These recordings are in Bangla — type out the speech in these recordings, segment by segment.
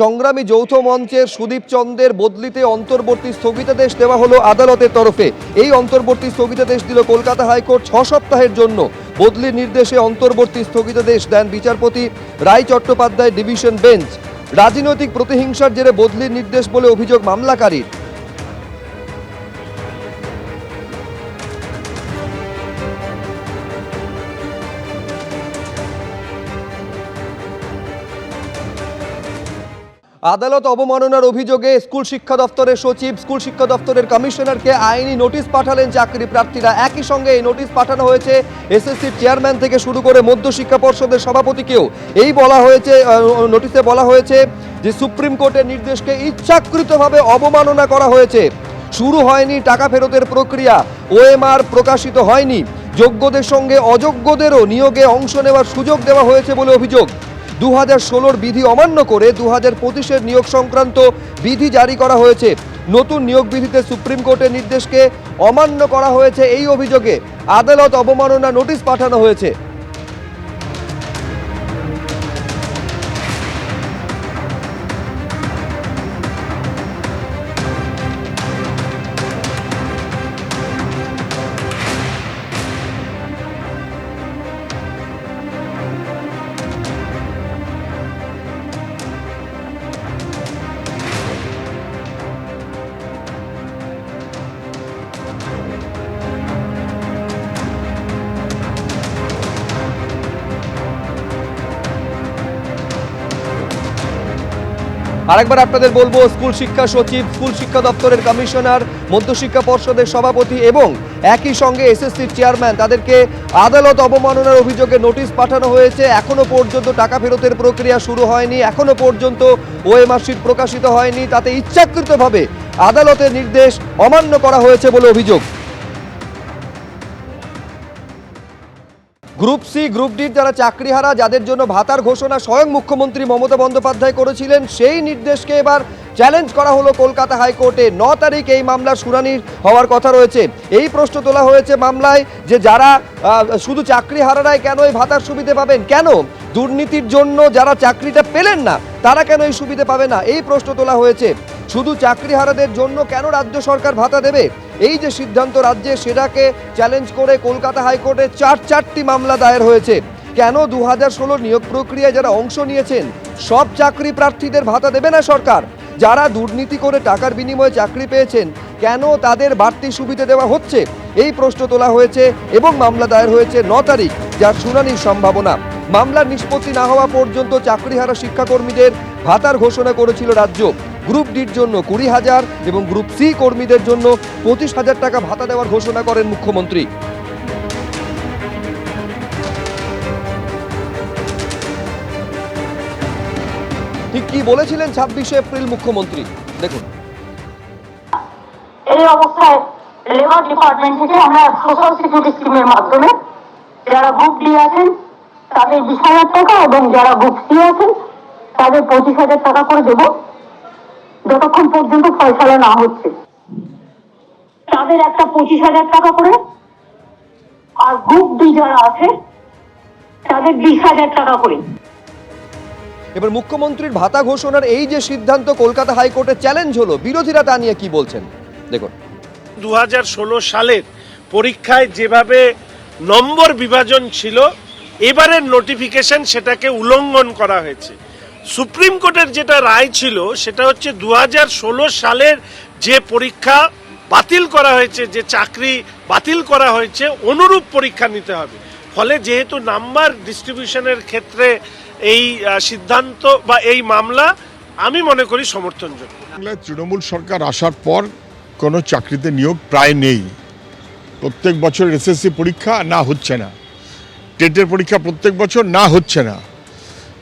সংগ্রামী যৌথ মঞ্চের সুদীপ চন্দ্রের বদলিতে অন্তর্বর্তী স্থগিতাদেশ দেওয়া হলো আদালতের তরফে। এই অন্তর্বর্তী স্থগিতাদেশ দিল কলকাতা হাইকোর্ট ছ সপ্তাহের জন্য। বদলির নির্দেশে অন্তর্বর্তী স্থগিতাদেশ দেন বিচারপতি রায় চট্টোপাধ্যায় ডিভিশন বেঞ্চ। রাজনৈতিক প্রতিহিংসার জেরে বদলির নির্দেশ বলে অভিযোগ মামলাকারীর। আদালত অবমাননার অভিযোগে স্কুল শিক্ষা দপ্তরের সচিব, স্কুল শিক্ষা দপ্তরের কমিশনারকে আইনি নোটিশ পাঠালেন চাকরি প্রার্থীরা। একই সঙ্গে এই নোটিশ পাঠানো হয়েছে এসএসসির চেয়ারম্যান থেকে শুরু করে মধ্য শিক্ষা পর্ষদের সভাপতিকেও। এই বলা হয়েছে নোটিশে বলা হয়েছে যে সুপ্রিম কোর্টের নির্দেশকে ইচ্ছাকৃতভাবে অবমাননা করা হয়েছে। শুরু হয়নি টাকা ফেরতের প্রক্রিয়া, ওএমআর প্রকাশিত হয়নি। যোগ্যদের সঙ্গে অযোগ্যদেরও নিয়োগে অংশ নেওয়ার সুযোগ দেওয়া হয়েছে বলে অভিযোগ। দু হাজার ষোলোর বিধি অমান্য করে দু হাজার পঁচিশের নিয়োগ সংক্রান্ত বিধি জারি করা হয়েছে। নতুন নিয়োগ বিধিতে সুপ্রিম কোর্টের নির্দেশকে অমান্য করা হয়েছে এই অভিযোগে। আদালত অবমাননা নোটিশ পাঠানো হয়েছে। আরেকবার আপনাদের বলব, স্কুল শিক্ষা সচিব, স্কুল শিক্ষা দপ্তরের কমিশনার মধ্যশিক্ষা পর্ষদের সভাপতি এবং একই সঙ্গে এসএসসির চেয়ারম্যান, তাদেরকে আদালত অবমাননার অভিযোগে নোটিশ পাঠানো হয়েছে। এখনও পর্যন্ত টাকা ফেরতের প্রক্রিয়া শুরু হয়নি, এখনও পর্যন্ত ওএমআর শিট প্রকাশিত হয়নি। তাতে ইচ্ছাকৃতভাবে আদালতের নির্দেশ অমান্য করা হয়েছে বলে অভিযোগ। গ্রুপ সি, গ্রুপ ডির যারা চাকরিহারা, যাদের জন্য ভাতার ঘোষণা স্বয়ং মুখ্যমন্ত্রী মমতা বন্দ্যোপাধ্যায় করেছিলেন, সেই নির্দেশকে এবার চ্যালেঞ্জ করা হলো কলকাতা হাইকোর্টে। ন তারিখ এই মামলার শুনানি হওয়ার কথা রয়েছে। এই প্রশ্ন তোলা হয়েছে মামলায় যে যারা শুধু চাকরিহারারাই কেন এই ভাতার সুবিধে পাবেন? কেন? দুর্নীতির জন্য যারা চাকরিটা পেলেন না, তারা কেন এই সুবিধে পাবে না? এই প্রশ্ন তোলা হয়েছে। শুধু চাকরিহারাদের জন্য কেন রাজ্য সরকার ভাতা দেবে? এই যে সিদ্ধান্ত রাজ্যে সেটাকে চ্যালেঞ্জ করে কলকাতা হাইকোর্টে চার চারটি মামলা দায়ের হয়েছে। কেন দু হাজার নিয়োগ প্রক্রিয়ায় যারা অংশ নিয়েছেন, সব চাকরি প্রার্থীদের ভাতা দেবে না সরকার? যারা দুর্নীতি করে টাকার বিনিময়ে চাকরি পেয়েছেন, কেন তাদের বাড়তি সুবিধা দেওয়া হচ্ছে? এই প্রশ্ন তোলা হয়েছে এবং মামলা দায়ের হয়েছে ন তারিখ, যার শুনানির সম্ভাবনা। মামলার নিষ্পত্তি না হওয়া পর্যন্ত চাকরিহারা শিক্ষাকর্মীদের ভাতার ঘোষণা করেছিল রাজ্য। গ্রুপ ডির জন্য কুড়ি হাজার এবং গ্রুপ সি কর্মীদের জন্য পঁচিশ হাজার টাকা ভাতা দেওয়ার ঘোষণা করেন মুখ্যমন্ত্রী। ঠিক কি বলেছিলেন ছাব্বিশে এপ্রিল মুখ্যমন্ত্রী? দেখুন। এই অবস্থায় লেবার ডিপার্টমেন্ট থেকে আমরা সোশ্যাল সিকিউরিটি স্কিমের মাধ্যমে যারা গ্রুপ ডি আছেন, তাদের বিশ টাকা এবং যারা গ্রুপ সি আছেন, তাদের পঁচিশ হাজার টাকা করে দেব। যতক্ষণ পর্যন্ত ফয়সালা না হচ্ছে। তাদের একটা পঁচিশ হাজার টাকা করে আর গ্রুপ ডি যারা আছে তাদের বিশ হাজার টাকা করে। এবার মুখ্যমন্ত্রীর ভাতা ঘোষণার এই যে সিদ্ধান্ত কলকাতা হাইকোর্টে চ্যালেঞ্জ হলো বিরোধীরা তা নিয়ে কি বলছেন? দেখুন। দু হাজার ষোলো সালের পরীক্ষায় যেভাবে নম্বর বিভাজন ছিল এবারের নোটিফিকেশন সেটাকে উল্লঙ্ঘন করা হয়েছে। সুপ্রিম কোর্টের যেটা রায় ছিল, সেটা হচ্ছে দু হাজার ষোলো সালের যে পরীক্ষা বাতিল করা হয়েছে, যে চাকরি বাতিল করা হয়েছে, অনুরূপ পরীক্ষা নিতে হবে। ফলে যেহেতু নাম্বার ডিস্ট্রিবিউশনের ক্ষেত্রে এই সিদ্ধান্ত বা এই মামলা, আমি মনে করি সমর্থনযোগ্য। তৃণমূল সরকার আসার পর কোনো চাকরিতে নিয়োগ প্রায় নেই। প্রত্যেক বছর এসএসসি পরীক্ষা না হচ্ছে না। টেটের পরীক্ষা প্রত্যেক বছর না হচ্ছে না।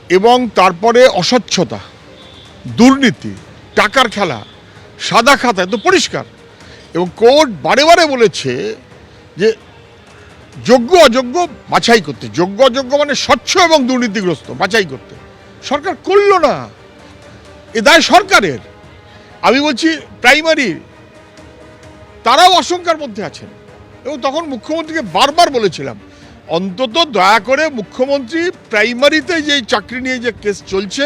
এবং তারপরে অস্বচ্ছতা, দুর্নীতি, টাকার খেলা, সাদা খাতা এত পরিষ্কার। এবং কোর্ট বারে বারে বলেছে যে যোগ্য অযোগ্য বাছাই করতে। যোগ্য অযোগ্য মানে স্বচ্ছ এবং দুর্নীতিগ্রস্ত বাছাই করতে। সরকার করল না। এ দায় সরকারের। আমি বলছি প্রাইমারি, তারাও আশঙ্কার মধ্যে আছেন। এবং তখন মুখ্যমন্ত্রীকে বারবার বলেছিলাম অন্তত দয়া করে মুখ্যমন্ত্রী প্রাইমারিতে যে চাকরি নিয়ে যে কেস চলছে,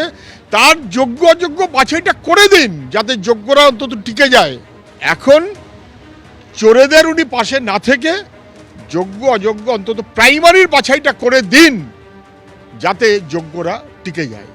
তার যোগ্য অযোগ্য বাছাইটা করে দিন, যাতে যোগ্যরা অন্তত টিকে যায়। এখন চোরেদের উনি পাশে না থেকে যোগ্য অযোগ্য অন্তত প্রাইমারির বাছাইটা করে দিন, যাতে যোগ্যরা টিকে যায়।